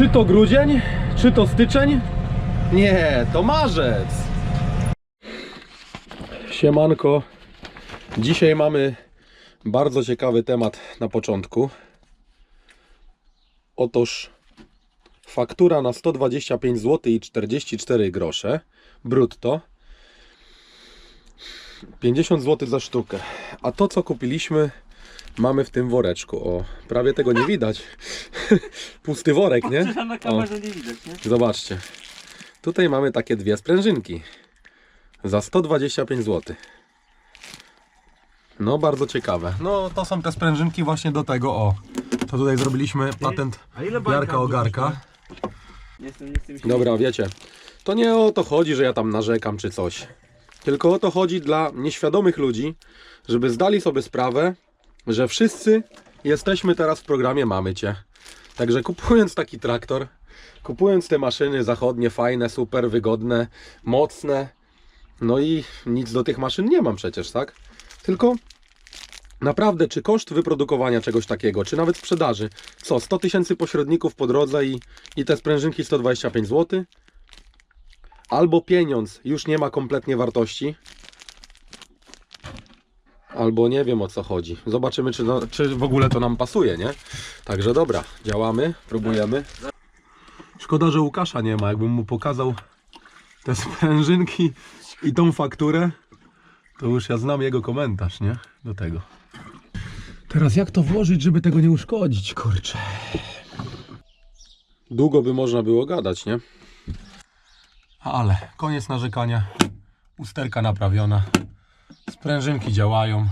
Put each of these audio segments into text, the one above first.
Czy to grudzień? Czy to styczeń? Nie, to marzec. Siemanko. Dzisiaj mamy bardzo ciekawy temat na początku. Otóż faktura na 125 zł i 44 grosze brutto. 50 zł za sztukę. A to co kupiliśmy mamy w tym woreczku. O, prawie tego nie widać. Pusty worek, nie? Patrzę na kamerze nie widać, nie? Zobaczcie. Tutaj mamy takie dwie sprężynki. Za 125 zł. No, bardzo ciekawe. No, to są te sprężynki właśnie do tego, o. To tutaj zrobiliśmy patent Jarka Ogarka. Dobra, wiecie, to nie o to chodzi, że ja tam narzekam czy coś. Tylko o to chodzi dla nieświadomych ludzi, żeby zdali sobie sprawę, że wszyscy jesteśmy teraz w programie Mamy Cię. Także kupując taki traktor, kupując te maszyny zachodnie, fajne, super, wygodne, mocne, no i nic do tych maszyn nie mam przecież, tak? Tylko naprawdę, czy koszt wyprodukowania czegoś takiego, czy nawet sprzedaży, co, 100 tysięcy pośredników po drodze i, i te sprężynki 125 zł? Albo pieniądz już nie ma kompletnie wartości, albo nie wiem o co chodzi. Zobaczymy, czy, no, czy w ogóle to nam pasuje, nie? Także dobra, działamy, próbujemy. Szkoda, że Łukasza nie ma, jakbym mu pokazał te sprężynki i tą fakturę, to już ja znam jego komentarz, nie? Do tego. Teraz jak to włożyć, żeby tego nie uszkodzić, kurczę. Długo by można było gadać, nie? Ale koniec narzekania. Usterka naprawiona. Sprężynki działają.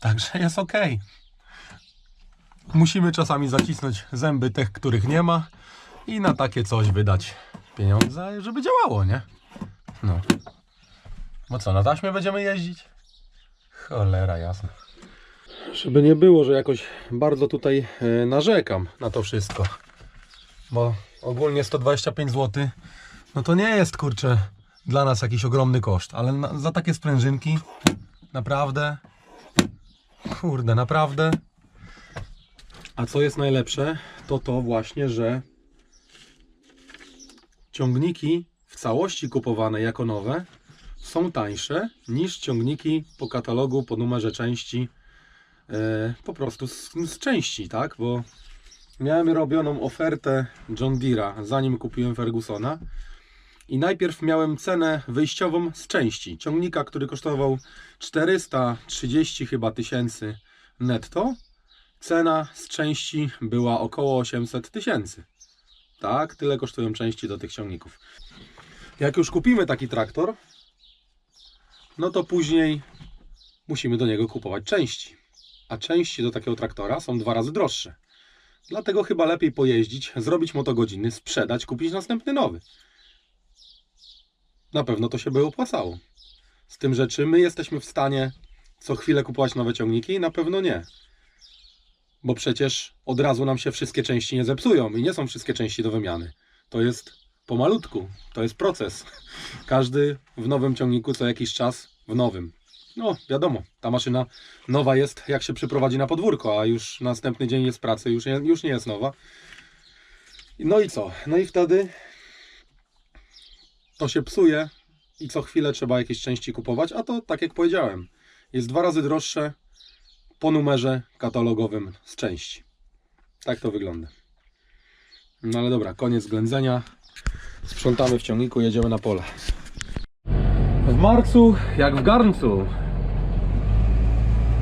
Także jest ok. Musimy czasami zacisnąć zęby tych, których nie ma i na takie coś wydać pieniądze, żeby działało, nie? No. Bo co, na taśmie będziemy jeździć? Cholera jasna. Żeby nie było, że jakoś bardzo tutaj e, narzekam na to wszystko. Bo ogólnie 125 zł, no to nie jest kurczę dla nas jakiś ogromny koszt, ale na, za takie sprężynki naprawdę, kurde, naprawdę. A co jest najlepsze, to to właśnie, że ciągniki w całości kupowane jako nowe są tańsze niż ciągniki po katalogu, po numerze części, e, po prostu z, z części, tak? Bo miałem robioną ofertę John Deere'a, zanim kupiłem Fergusona. I najpierw miałem cenę wyjściową z części. Ciągnika, który kosztował 430 chyba tysięcy netto. Cena z części była około 800 tysięcy. Tak, tyle kosztują części do tych ciągników. Jak już kupimy taki traktor, no to później musimy do niego kupować części. A części do takiego traktora są dwa razy droższe. Dlatego chyba lepiej pojeździć, zrobić motogodziny, sprzedać, kupić następny nowy. Na pewno to się by opłacało. Z tym, że czy my jesteśmy w stanie co chwilę kupować nowe ciągniki? Na pewno nie. Bo przecież od razu nam się wszystkie części nie zepsują i nie są wszystkie części do wymiany. To jest pomalutku, to jest proces. Każdy w nowym ciągniku co jakiś czas w nowym. No, wiadomo, ta maszyna nowa jest jak się przyprowadzi na podwórko, a już następny dzień jest pracy, już nie, już nie jest nowa. No i co? No i wtedy to się psuje i co chwilę trzeba jakieś części kupować, a to tak jak powiedziałem, jest dwa razy droższe po numerze katalogowym z części. Tak to wygląda. No ale dobra, koniec ględzenia. Sprzątamy w ciągniku, jedziemy na pole. W marcu jak w garncu.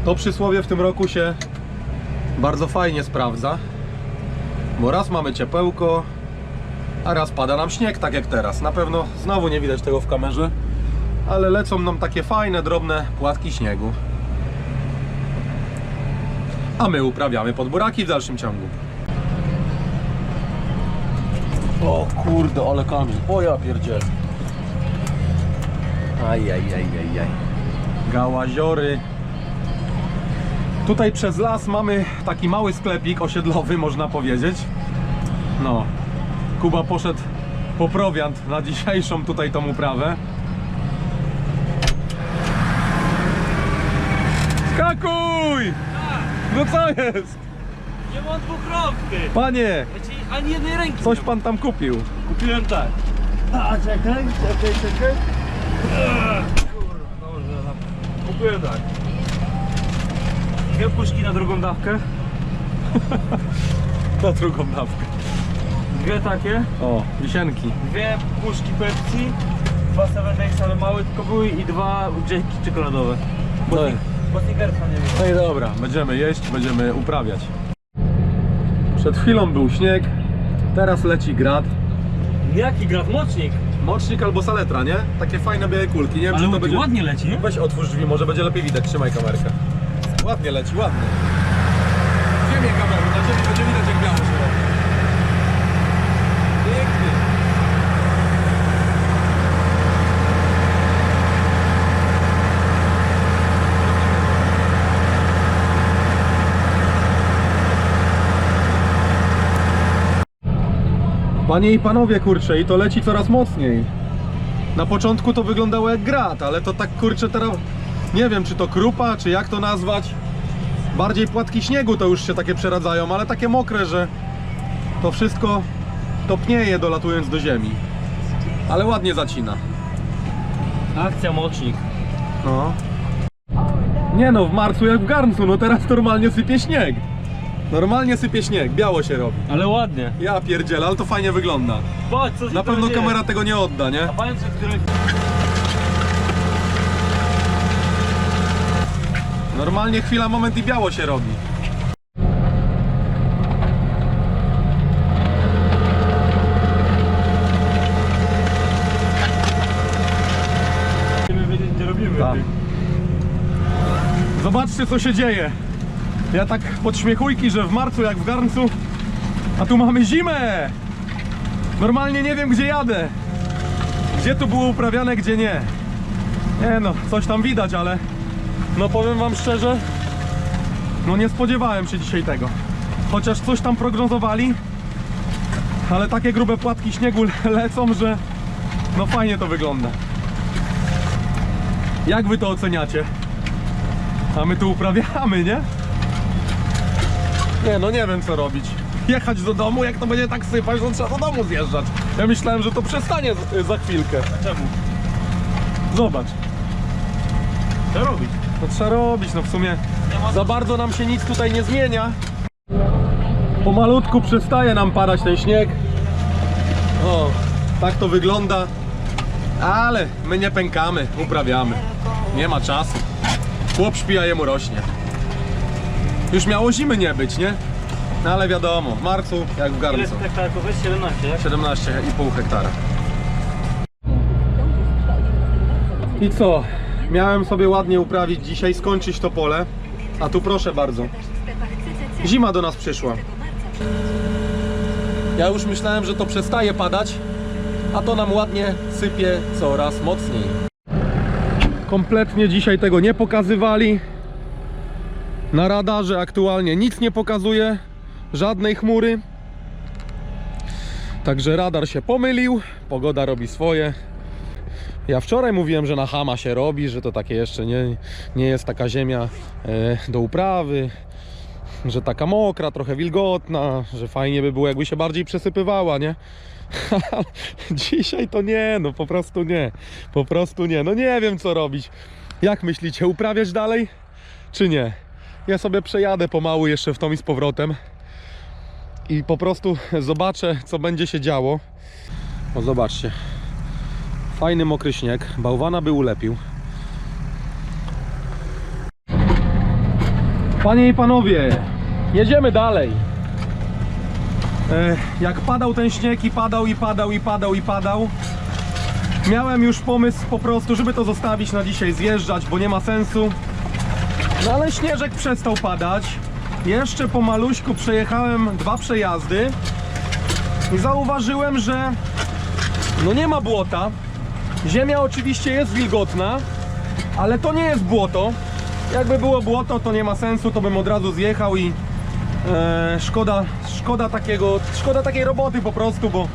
To przysłowie w tym roku się bardzo fajnie sprawdza. Bo raz mamy ciepełko, a raz pada nam śnieg, tak jak teraz. Na pewno znowu nie widać tego w kamerze, ale lecą nam takie fajne, drobne płatki śniegu. A my uprawiamy podburaki w dalszym ciągu. O kurde, ale kamień. O ja pierdzielę. Ajajajajaj. Gałaziory. Tutaj przez las mamy taki mały sklepik osiedlowy, można powiedzieć. No, Kuba poszedł po prowiant na dzisiejszą tutaj tą uprawę. Skakuj! No co jest? Nie mam dwóch rąk, ty. Panie, ani jednej ręki coś pan tam kupił. Kupiłem tak. A, czekaj, czekaj, czekaj. Eee, Kurwa, dobrze. no. Kupiłem tak. Dwie puszki na drugą dawkę. Na drugą dawkę. Dwie takie. O, wisienki. Dwie puszki Pepsi. Dwa Seven Days, ale małe tylko były i dwa dzięki czekoladowe. Bo, No. bo Snickersa nie wiem. No i dobra, będziemy jeść, będziemy uprawiać. Przed chwilą był śnieg, teraz leci grad. Jaki grat mocznik? Mocznik albo saletra, nie? Takie fajne białe kulki. Nie wiem, Ale czy to będzie... ładnie leci, nie? Weź otwórz drzwi, może będzie lepiej widać. Trzymaj kamerkę. Ładnie leci, ładnie. Ziemię kamerę, na ziemi będzie widać jak biało Panie i panowie, kurczę, i to leci coraz mocniej. Na początku to wyglądało jak grat, ale to tak kurczę teraz. Nie wiem, czy to krupa, czy jak to nazwać. Bardziej płatki śniegu to już się takie przeradzają, ale takie mokre, że to wszystko topnieje dolatując do ziemi. Ale ładnie zacina. Akcja mocznik. No. Nie no, w marcu jak w garncu, no teraz normalnie sypie śnieg. Normalnie sypie śnieg, biało się robi. Ale ładnie. Ja pierdzielę, ale to fajnie wygląda. Patrz, co się Na pewno dzieje. kamera tego nie odda, nie? A pamiętasz, który... Normalnie chwila, moment i biało się robi. Chcemy wiedzieć, gdzie robimy. Tak. Zobaczcie co się dzieje. Ja tak podśmiechujki, że w marcu jak w garncu, a tu mamy zimę. Normalnie nie wiem gdzie jadę. Gdzie tu było uprawiane, gdzie nie. Nie no, coś tam widać, ale no powiem wam szczerze, no nie spodziewałem się dzisiaj tego. Chociaż coś tam prognozowali, ale takie grube płatki śniegu lecą, że no fajnie to wygląda. Jak wy to oceniacie? A my tu uprawiamy, nie? Nie, no nie wiem co robić. Jechać do domu, jak to będzie tak sypać, to trzeba do domu zjeżdżać. Ja myślałem, że to przestanie z- za chwilkę. Czemu? Zobacz. Co robić? To trzeba robić, no w sumie za bardzo nam się nic tutaj nie zmienia. Pomalutku przestaje nam padać ten śnieg. O, tak to wygląda. Ale my nie pękamy, uprawiamy. Nie ma czasu. Chłop śpi, a jemu rośnie. Już miało zimy nie być, nie? No ale wiadomo, w marcu jak w Ile garncu. jest hektarków? Weź 17, jak? 17,5 hektara. I co? Miałem sobie ładnie uprawić dzisiaj, skończyć to pole. A tu proszę bardzo. Zima do nas przyszła. Ja już myślałem, że to przestaje padać, a to nam ładnie sypie coraz mocniej. Kompletnie dzisiaj tego nie pokazywali. Na radarze aktualnie nic nie pokazuje, żadnej chmury. Także radar się pomylił, pogoda robi swoje. Ja wczoraj mówiłem, że na Hama się robi, że to takie jeszcze nie, nie jest taka ziemia e, do uprawy, że taka mokra, trochę wilgotna, że fajnie by było jakby się bardziej przesypywała, nie? Dzisiaj to nie, no po prostu nie, po prostu nie, no nie wiem co robić. Jak myślicie, uprawiać dalej, czy nie? Ja sobie przejadę pomału jeszcze w tą i z powrotem i po prostu zobaczę, co będzie się działo. O, zobaczcie. Fajny mokry śnieg. Bałwana by ulepił. Panie i panowie, jedziemy dalej. E, jak padał ten śnieg i padał i padał i padał i padał, miałem już pomysł po prostu, żeby to zostawić na dzisiaj, zjeżdżać, bo nie ma sensu. No ale śnieżek przestał padać. Jeszcze po maluśku przejechałem dwa przejazdy i zauważyłem, że no nie ma błota. Ziemia oczywiście jest wilgotna, ale to nie jest błoto. Jakby było błoto, to nie ma sensu, to bym od razu zjechał i e, szkoda, szkoda takiego, szkoda takiej roboty po prostu, bo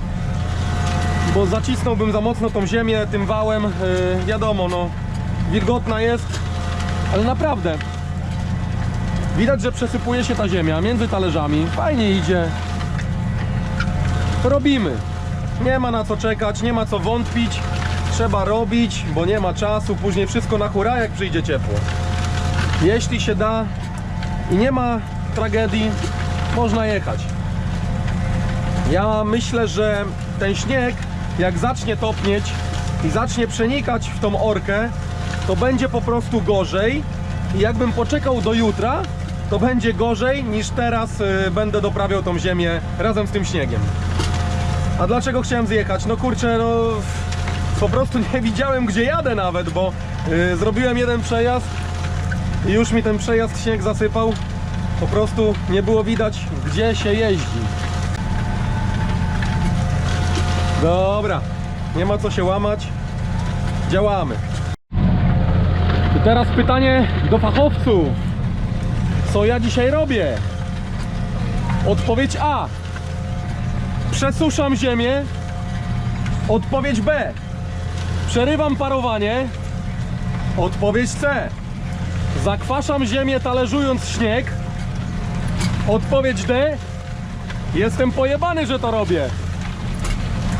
bo zacisnąłbym za mocno tą ziemię tym wałem. E, wiadomo, no wilgotna jest, ale naprawdę Widać, że przesypuje się ta ziemia między talerzami. Fajnie idzie. Robimy. Nie ma na co czekać, nie ma co wątpić. Trzeba robić, bo nie ma czasu. Później wszystko na hura, jak przyjdzie ciepło. Jeśli się da i nie ma tragedii, można jechać. Ja myślę, że ten śnieg, jak zacznie topnieć i zacznie przenikać w tą orkę, to będzie po prostu gorzej. I jakbym poczekał do jutra, to będzie gorzej niż teraz y, będę doprawiał tą ziemię razem z tym śniegiem. A dlaczego chciałem zjechać? No kurczę, no po prostu nie widziałem gdzie jadę nawet, bo y, zrobiłem jeden przejazd i już mi ten przejazd śnieg zasypał. Po prostu nie było widać gdzie się jeździ. Dobra, nie ma co się łamać. Działamy. Teraz pytanie do fachowców. Co ja dzisiaj robię? Odpowiedź A. Przesuszam ziemię. Odpowiedź B. Przerywam parowanie. Odpowiedź C. Zakwaszam ziemię talerzując śnieg. Odpowiedź D. Jestem pojebany, że to robię.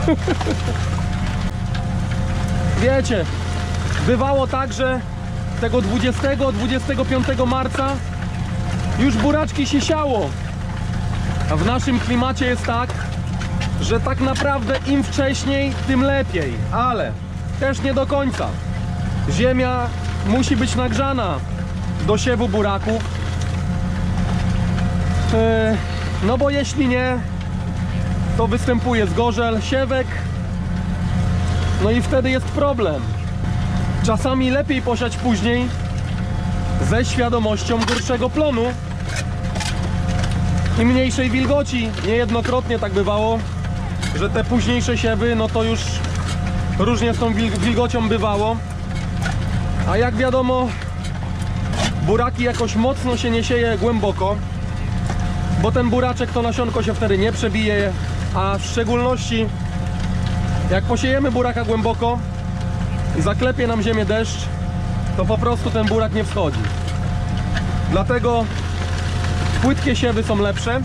Wiecie, bywało tak, że tego 20-25 marca już buraczki się siało. A w naszym klimacie jest tak, że tak naprawdę im wcześniej, tym lepiej. Ale też nie do końca. Ziemia musi być nagrzana do siewu buraków. Yy, No bo jeśli nie, to występuje zgorzel, siewek, no i wtedy jest problem. Czasami lepiej posiać później ze świadomością gorszego plonu i mniejszej wilgoci. Niejednokrotnie tak bywało, że te późniejsze siewy, no to już różnie z tą wil- wilgocią bywało. A jak wiadomo, buraki jakoś mocno się nie sieje głęboko, bo ten buraczek to nasionko się wtedy nie przebije, a w szczególności jak posiejemy buraka głęboko i zaklepie nam ziemię deszcz, to po prostu ten burak nie wschodzi. Dlatego płytkie siewy są lepsze,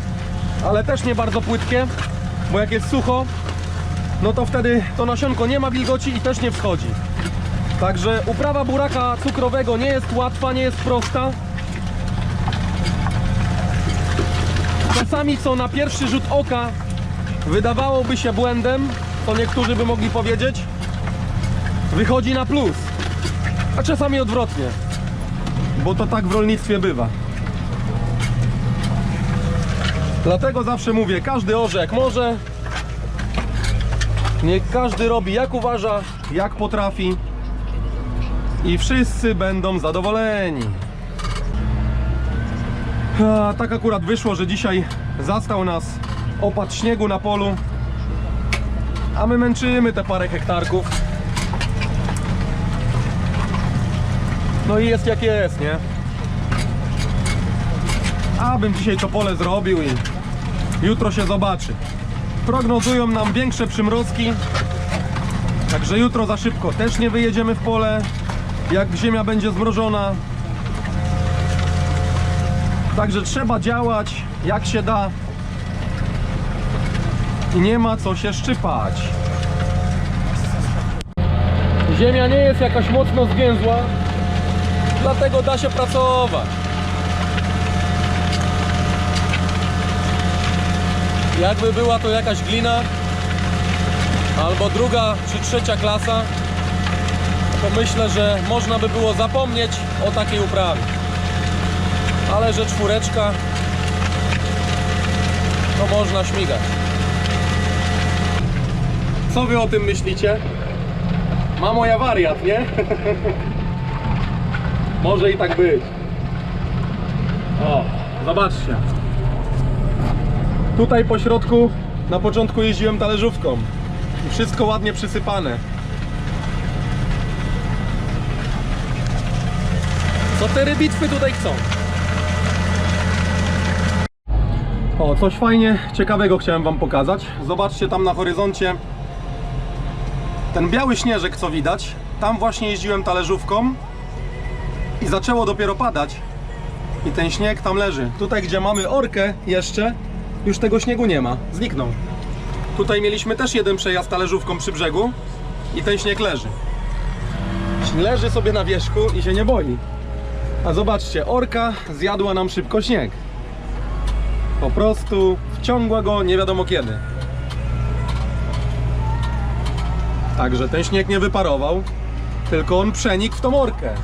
ale też nie bardzo płytkie, bo jak jest sucho, no to wtedy to nasionko nie ma wilgoci i też nie wschodzi. Także uprawa buraka cukrowego nie jest łatwa, nie jest prosta. Czasami co na pierwszy rzut oka wydawałoby się błędem, to niektórzy by mogli powiedzieć, wychodzi na plus. A czasami odwrotnie, bo to tak w rolnictwie bywa. Dlatego zawsze mówię, każdy orze jak może. Niech każdy robi jak uważa, jak potrafi. I wszyscy będą zadowoleni. A, tak akurat wyszło, że dzisiaj zastał nas opad śniegu na polu. A my męczymy te parę hektarków. No i jest jak jest, nie? Abym dzisiaj to pole zrobił i jutro się zobaczy. Prognozują nam większe przymrozki. Także jutro za szybko też nie wyjedziemy w pole, jak ziemia będzie zmrożona. Także trzeba działać jak się da. I nie ma co się szczypać. Ziemia nie jest jakaś mocno zwięzła, dlatego da się pracować. Jakby była to jakaś glina, albo druga czy trzecia klasa, to myślę, że można by było zapomnieć o takiej uprawie. Ale że czwóreczka, to można śmigać. Co wy o tym myślicie? Mamo, ja wariat, nie? Może i tak być. O, zobaczcie. Tutaj po środku na początku jeździłem talerzówką. I wszystko ładnie przysypane. Co te rybitwy tutaj chcą? O, coś fajnie ciekawego chciałem wam pokazać. Zobaczcie tam na horyzoncie ten biały śnieżek, co widać. Tam właśnie jeździłem talerzówką i zaczęło dopiero padać. I ten śnieg tam leży. Tutaj, gdzie mamy orkę jeszcze, już tego śniegu nie ma. Zniknął. Tutaj mieliśmy też jeden przejazd talerzówką przy brzegu i ten śnieg leży. Leży sobie na wierzchu i się nie boi. A zobaczcie, orka zjadła nam szybko śnieg. Po prostu wciągła go nie wiadomo kiedy. Także ten śnieg nie wyparował, tylko on przenikł w tą orkę.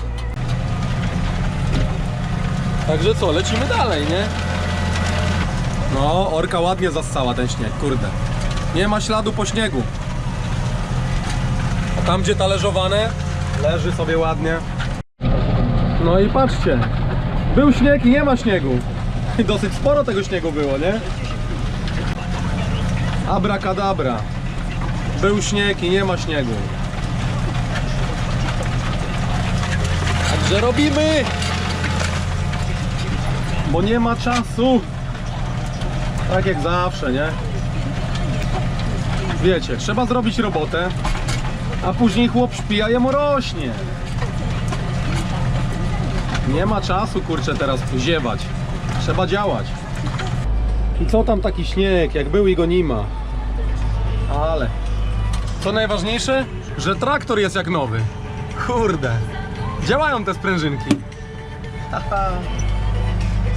Także co, lecimy dalej, nie? No, orka ładnie zassała ten śnieg, kurde. Nie ma śladu po śniegu. A tam, gdzie talerzowane, leży sobie ładnie. No i patrzcie, był śnieg i nie ma śniegu. I dosyć sporo tego śniegu było, nie? Abracadabra. Był śnieg i nie ma śniegu. Także robimy! Bo nie ma czasu. Tak jak zawsze, nie? Wiecie, trzeba zrobić robotę, a później chłop śpi, a jemu rośnie. Nie ma czasu, kurczę, teraz ziewać. Trzeba działać. I co tam taki śnieg, jak był i go nie ma. Ale. Co najważniejsze, że traktor jest jak nowy. Kurde. Działają te sprężynki. Haha.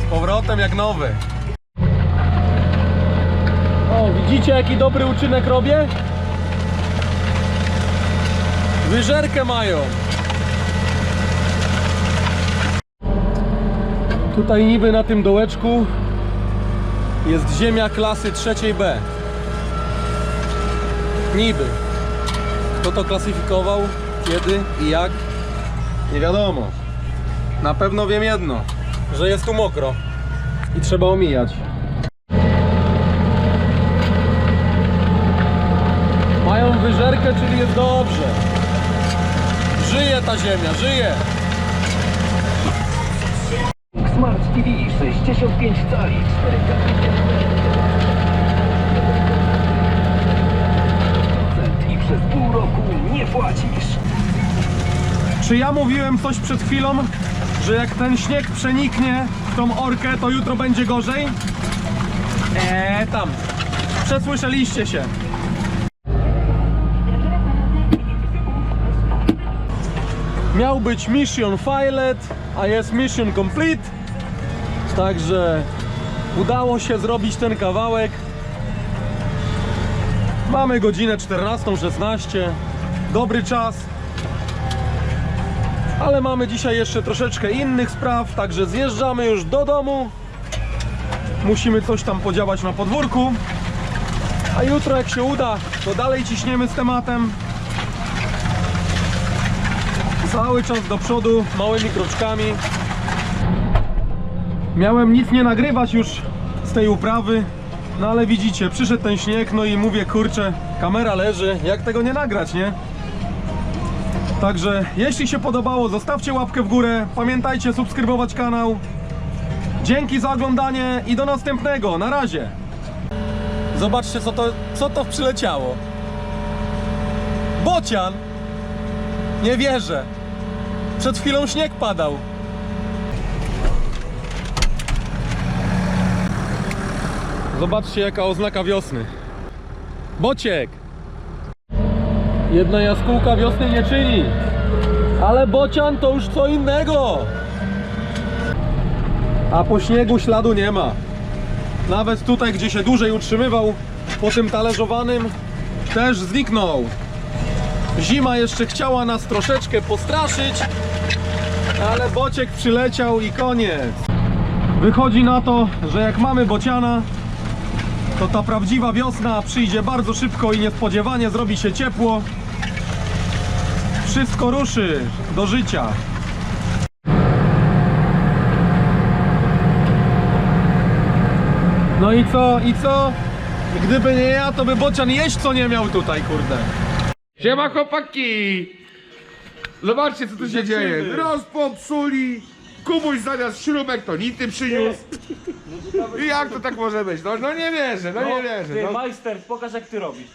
Powrotem jak nowy. O, widzicie jaki dobry uczynek robię? Wyżerkę mają. Tutaj niby na tym dołeczku jest ziemia klasy trzeciej B. Niby. Kto to klasyfikował, kiedy i jak? Nie wiadomo. Na pewno wiem jedno, że jest tu mokro i trzeba omijać. Mają wyżerkę, czyli jest dobrze. Żyje ta ziemia, żyje. Smart TV 65 cali 4K. I przez pół roku nie płacisz. Czy ja mówiłem coś przed chwilą, że jak ten śnieg przeniknie w tą orkę, to jutro będzie gorzej? Eee, tam. Przesłyszeliście się. Miał być mission failed, a jest mission complete. Także udało się zrobić ten kawałek. Mamy godzinę 14.16. Dobry czas. Ale mamy dzisiaj jeszcze troszeczkę innych spraw, także zjeżdżamy już do domu. Musimy coś tam podziałać na podwórku. A jutro jak się uda, to dalej ciśniemy z tematem. Cały czas do przodu, małymi kroczkami. Miałem nic nie nagrywać już z tej uprawy, no ale widzicie, przyszedł ten śnieg, no i mówię, kurczę, kamera leży, jak tego nie nagrać, nie? Także jeśli się podobało, zostawcie łapkę w górę. Pamiętajcie subskrybować kanał. Dzięki za oglądanie i do następnego. Na razie. Zobaczcie co to, co to przyleciało. Bocian. Nie wierzę. Przed chwilą śnieg padał. Zobaczcie jaka oznaka wiosny. Bociek. Jedna jaskółka wiosny nie czyni. Ale bocian to już co innego. A po śniegu śladu nie ma. Nawet tutaj, gdzie się dłużej utrzymywał, po tym talerzowanym, też zniknął. Zima jeszcze chciała nas troszeczkę postraszyć, ale bociek przyleciał i koniec. Wychodzi na to, że jak mamy bociana, to ta prawdziwa wiosna przyjdzie bardzo szybko i niespodziewanie zrobi się ciepło. Wszystko ruszy do życia. No i co, i co? Gdyby nie ja, to by bocian jeść co nie miał tutaj, kurde. Siema chłopaki! Zobaczcie co tu się dzieje. Rozpopsuli. Kubuś zamiast śrubek to nity przyniósł. I jak to tak może być? No, no nie wierzę, no, nie no, wierzę. Ty, no. majster, pokaż jak ty robisz.